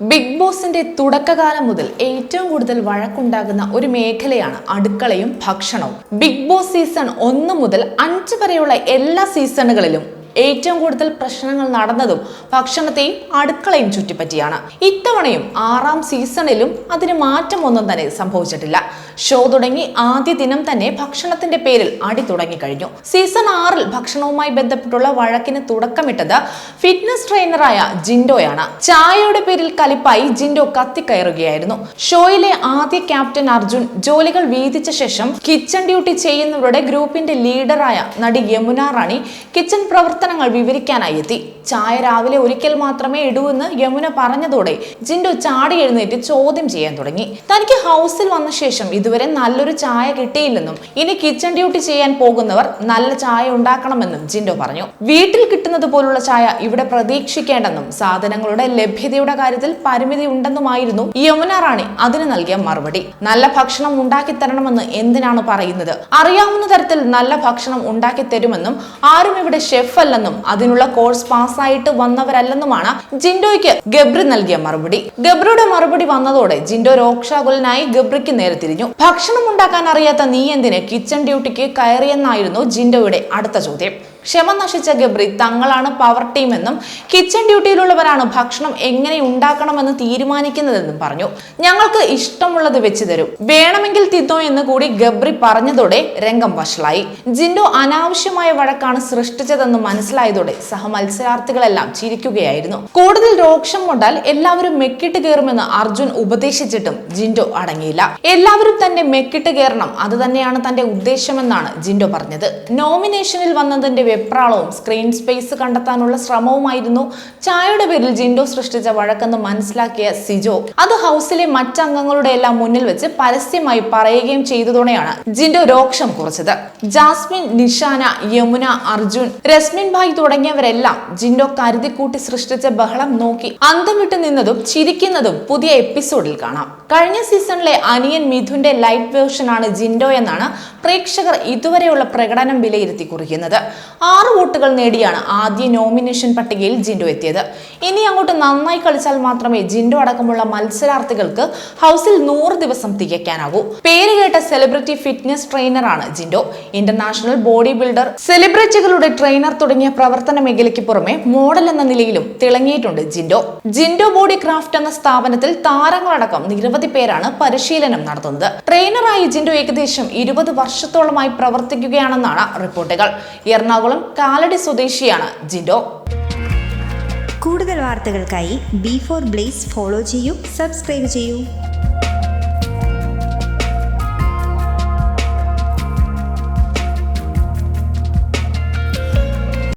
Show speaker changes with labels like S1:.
S1: Big ബോസിന്റെ തുടക്കകാലം മുതൽ ഏറ്റവും കൂടുതൽ വഴക്കുണ്ടാകുന്ന ഒരു മേഖലയാണ് അടുക്കളയും ഭക്ഷണവും. ബിഗ് ബോസ് സീസൺ ഒന്ന് മുതൽ അഞ്ച് വരെയുള്ള എല്ലാ സീസണുകളിലും ഏറ്റവും കൂടുതൽ പ്രശ്നങ്ങൾ നടന്നതും ഭക്ഷണത്തെയും അടുക്കളയും ചുറ്റിപ്പറ്റിയാണ്. ഇത്തവണയും ആറാം സീസണിലും അതിന് മാറ്റമൊന്നും തന്നെ സംഭവിച്ചിട്ടില്ല. ഷോ തുടങ്ങി ആദ്യ ദിനം തന്നെ ഭക്ഷണത്തിന്റെ പേരിൽ അടി തുടങ്ങി കഴിഞ്ഞു സീസൺ ആറിൽ ഭക്ഷണവുമായി ബന്ധപ്പെട്ടുള്ള വഴക്കിന് തുടക്കമിട്ടത് ഫിറ്റ്നസ് ട്രെയിനറായ ജിൻഡോയാണ്. ചായയുടെ പേരിൽ കലിപ്പായി ജിൻഡോ കത്തിക്കയറുകയായിരുന്നു. ഷോയിലെ ആദ്യ ക്യാപ്റ്റൻ അർജുൻ ജോലികൾ വീതിച്ച ശേഷം കിച്ചൺ ഡ്യൂട്ടി ചെയ്യുന്നവരുടെ ഗ്രൂപ്പിന്റെ ലീഡറായ നടി യമുന റാണി കിച്ചൺ പ്രവർത്തനങ്ങൾ വിവരിക്കാനായി എത്തി. ചായ രാവിലെ ഒരിക്കൽ മാത്രമേ ഇടൂ എന്ന് യമുന പറഞ്ഞതോടെ ജിൻഡു ചാടി എഴുന്നേറ്റ് ചോദ്യം ചെയ്യാൻ തുടങ്ങി. തനിക്ക് ഹൗസിൽ വന്ന ശേഷം ഇതുവരെ നല്ലൊരു ചായ കിട്ടിയില്ലെന്നും ഇനി കിച്ചൺ ഡ്യൂട്ടി ചെയ്യാൻ പോകുന്നവർ നല്ല ചായ ഉണ്ടാക്കണമെന്നും ജിൻഡോ പറഞ്ഞു. വീട്ടിൽ കിട്ടുന്നത് പോലുള്ള ചായ ഇവിടെ പ്രതീക്ഷിക്കേണ്ടെന്നും സാധനങ്ങളുടെ ലഭ്യതയുടെ കാര്യത്തിൽ പരിമിതി ഉണ്ടെന്നുമായിരുന്നു യമുന റാണി അതിന് നൽകിയ മറുപടി. നല്ല ഭക്ഷണം ഉണ്ടാക്കി തരണമെന്ന് എന്തിനാണ് പറയുന്നത്? അറിയാവുന്ന തരത്തിൽ നല്ല ഭക്ഷണം ഉണ്ടാക്കി തരുമെന്നും ആരും ഇവിടെ ഷെഫ് അല്ലെന്നും അതിനുള്ള കോഴ്സ് പാസ്സായിട്ട് വന്നവരല്ലെന്നുമാണ് ജിൻഡോയ്ക്ക് ഗബ്രി നൽകിയ മറുപടി. ഗബ്രിയുടെ മറുപടി വന്നതോടെ ജിൻഡോ രോക്ഷാകുലനായി ഗബ്രിക്ക് നേരെ തിരിഞ്ഞു. ഭക്ഷണം ഉണ്ടാക്കാൻ അറിയാത്ത നീ എന്തിന് കിച്ചൺ ഡ്യൂട്ടിക്ക് കയറിയെന്നായിരുന്നു ജിൻഡോയുടെ അടുത്ത ചോദ്യം. ക്ഷമ നശിച്ച ഗബ്രി തങ്ങളാണ് പവർ ടീമെന്നും കിച്ചൺ ഡ്യൂട്ടിയിലുള്ളവരാണ് ഭക്ഷണം എങ്ങനെ ഉണ്ടാക്കണമെന്ന് തീരുമാനിക്കുന്നതെന്നും പറഞ്ഞു. ഞങ്ങൾക്ക് ഇഷ്ടമുള്ളത് വെച്ച് തരും. വേണമെങ്കിൽ തിന്നോ എന്ന് കൂടി ഗബ്രി പറഞ്ഞതോടെ രംഗം വഷളായി. ജിൻഡോ അനാവശ്യമായ വഴക്കാണ് സൃഷ്ടിച്ചതെന്ന് മനസ്സിലായതോടെ സഹമത്സരാർത്ഥികളെല്ലാം ചിരിക്കുകയായിരുന്നു. കൂടുതൽ രോക്ഷം കൊണ്ടാൽ എല്ലാവരും മെക്കിട്ട് കയറുമെന്ന് അർജുൻ ഉപദേശിച്ചിട്ടും ജിൻഡോ അടങ്ങിയില്ല. എല്ലാവരും തന്നെ മെക്കിട്ട് കയറണം അത് തന്നെയാണ് തന്റെ ഉദ്ദേശമെന്നാണ് ജിൻഡോ പറഞ്ഞത്. നോമിനേഷനിൽ വന്നതിന്റെ വെപ്രാളവും സ്ക്രീൻ സ്പേസ് കണ്ടെത്താനുള്ള ശ്രമവുമായിരുന്നു. ചായയുടെ പേരിൽ ജിൻഡോ സൃഷ്ടിച്ച വഴക്കെന്ന് മനസ്സിലാക്കിയ സിജോ അത് ഹൗസിലെ മറ്റംഗങ്ങളുടെ എല്ലാം മുന്നിൽ വെച്ച് പരസ്യമായി പറയുകയും ചെയ്തതോടെയാണ് ജിൻഡോ രോക്ഷം കുറച്ചത്. ജാസ്മിൻ നിഷാന യമുന അർജുൻ രസ്മിൻ ഭായ് തുടങ്ങിയവരെല്ലാം ജിൻഡോ കരുതിക്കൂട്ടി സൃഷ്ടിച്ച ബഹളം നോക്കി അന്തം വിട്ടു നിന്നതും ചിരിക്കുന്നതും പുതിയ എപ്പിസോഡിൽ കാണാം. കഴിഞ്ഞ സീസണിലെ അനിയൻ മിഥുന്റെ ലൈറ്റ് വേർഷൻ ആണ് ജിൻഡോ എന്നാണ് പ്രേക്ഷകർ ഇതുവരെയുള്ള പ്രകടനം വിലയിരുത്തി കുറിക്കുന്നത്. ആറ് വോട്ടുകൾ നേടിയാണ് ആദ്യ നോമിനേഷൻ പട്ടികയിൽ ജിൻഡോ എത്തിയത്. ഇനി അങ്ങോട്ട് നന്നായി കളിച്ചാൽ മാത്രമേ ജിൻഡോ അടക്കമുള്ള മത്സരാർത്ഥികൾക്ക് ഹൗസിൽ നൂറ് ദിവസം തികയ്ക്കാനാകൂ പേര് കേട്ട സെലിബ്രിറ്റി ഫിറ്റ്നസ് ട്രെയിനറാണ് ജിൻഡോ. ഇന്റർനാഷണൽ ബോഡി ബിൽഡർ സെലിബ്രിറ്റികളുടെ ട്രെയിനർ തുടങ്ങിയ പ്രവർത്തന മേഖലയ്ക്ക് പുറമെ മോഡൽ എന്ന നിലയിലും തിളങ്ങിയിട്ടുണ്ട് ജിൻഡോ. ജിൻഡോ ബോഡി ക്രാഫ്റ്റ് എന്ന സ്ഥാപനത്തിൽ താരങ്ങളടക്കം നിരവധി പേരാണ് പരിശീലനം നടത്തുന്നത്. ട്രെയിനറായി ജിൻഡോ ഏകദേശം ഇരുപത് വർഷത്തോളമായി പ്രവർത്തിക്കുകയാണെന്നാണ് റിപ്പോർട്ടുകൾ. എറണാകുളം കാലടി സ്വദേശിയാണ് ജിൻഡോ.
S2: കൂടുതൽ വാർത്തകൾക്കായി ബി ഫോർ ബ്ലേസ് ഫോളോ ചെയ്യൂ സബ്സ്ക്രൈബ് ചെയ്യൂ.